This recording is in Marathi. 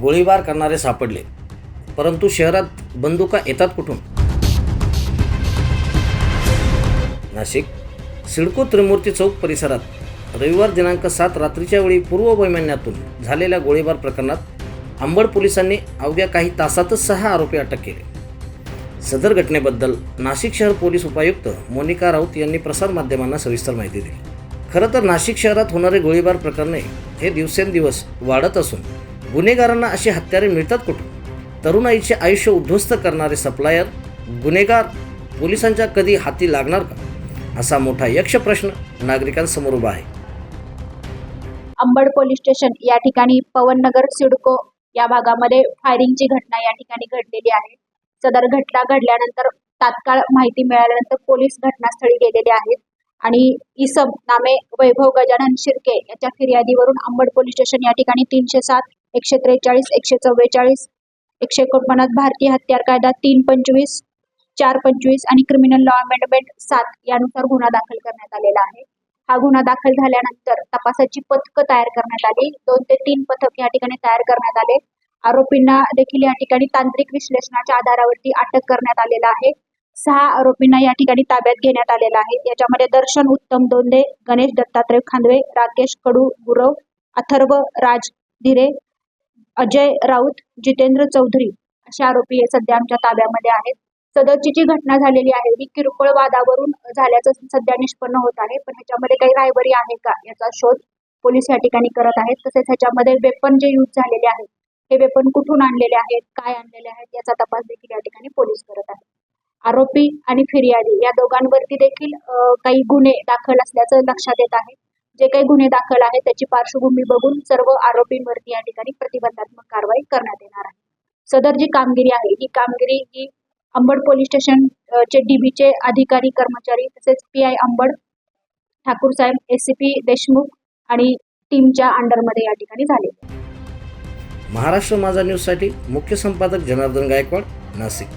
गोळीबार करणारे सापडले. परंतु शहरात बंदुका येतात कुठून? नाशिक सिडको त्रिमूर्ती चौक परिसरात रविवार दिनांक सात रात्रीच्या वेळी पूर्व वैमान्यातून झालेल्या गोळीबार प्रकरणात अंबड पोलिसांनी अवघ्या काही तासातच सहा आरोपी अटक केले. सदर घटनेबद्दल नाशिक शहर पोलीस उपायुक्त मोनिका राऊत यांनी प्रसारमाध्यमांना सविस्तर माहिती दिली. खरं तर नाशिक शहरात होणारे गोळीबार प्रकरणे हे दिवसेंदिवस वाढत असून गुन्हेगारांना अशी हत्यारे मिळतात कुठून? तरुणाईचे आयुष्य उद्ध्वस्त करणारे सप्लायर गुन्हेगार पोलिसांच्या कधी हाती लागणार का? असा मोठा यक्ष प्रश्न नागरिकांसमोर उभा आहे. अंबड पोलीस स्टेशन या ठिकाणी पवननगर सिडको या भागामध्ये फायरिंगची घटना या ठिकाणी घडलेली आहे. सदर घटना घडल्यानंतर तात्काळ माहिती मिळाल्यानंतर पोलीस घटनास्थळी गेलेले आहेत. आणि इसम नामे वैभव गजानन शिर्के याच्या फिर्यादीवरून अंबड पोलीस स्टेशन या ठिकाणी तीनशे सात एकशे त्रेचाळीस एकशे चव्वेचाळीस एकशे एकोणपन्नास भारतीय हत्यार कायदा तीन पंचवीस चार पंचवीस आणि क्रिमिनल लॉ अमेंडमेंट सात यानुसार गुन्हा दाखल करण्यात आलेला आहे. हा गुन्हा दाखल झाल्यानंतर तपासाची पथकं तयार करण्यात आली. दोन ते तीन पथक या ठिकाणी तयार करण्यात आले. आरोपींना देखील या ठिकाणी तांत्रिक विश्लेषणाच्या आधारावरती अटक करण्यात आलेला आहे. सहा आरोपींना या ठिकाणी ताब्यात घेण्यात आलेला आहे. याच्यामध्ये दर्शन उत्तम दोंदे गणेश दत्तात्रय खांदवे राकेश कडू गुरव अथर्व राज धीरे अजय राऊत जितेंद्र चौधरी असे आरोपी सध्या आमच्या ताब्यामध्ये आहेत. सदरची जी घटना झालेली आहे ही किरकोळ वादावरून झाल्याचं सध्या निष्पन्न होत आहे. पण ह्याच्यामध्ये काही रायबरी आहे का? याचा शोध पोलीस या ठिकाणी करत आहेत. तसेच ह्याच्यामध्ये वेपन जे यूज झालेले आहेत हे वेपन कुठून आणलेले आहेत? काय आणलेले आहेत? याचा तपास देखील या ठिकाणी पोलीस करत आहेत. आरोपी आणि फिर्यादी या दोघांवरती देखील काही गुन्हे दाखल असल्याचं लक्षात येत आहे. जे काही गुन्हे दाखल आहेत त्याची पार्श्वभूमी बघून सर्व आरोपींवरती या ठिकाणी प्रतिबंधात्मक कारवाई करण्यात येणार आहे. सदर जी कामगिरी आहे ही कामगिरी ही अंबड पोलीस स्टेशन चे डीबीचे अधिकारी कर्मचारी तसेच पी आय अंबड ठाकूर साहेब एस सी पी देशमुख आणि टीमच्या अंडरमध्ये या ठिकाणी झाले. महाराष्ट्र माझा न्यूजसाठी मुख्य संपादक जनार्दन गायकवाड नाशिक.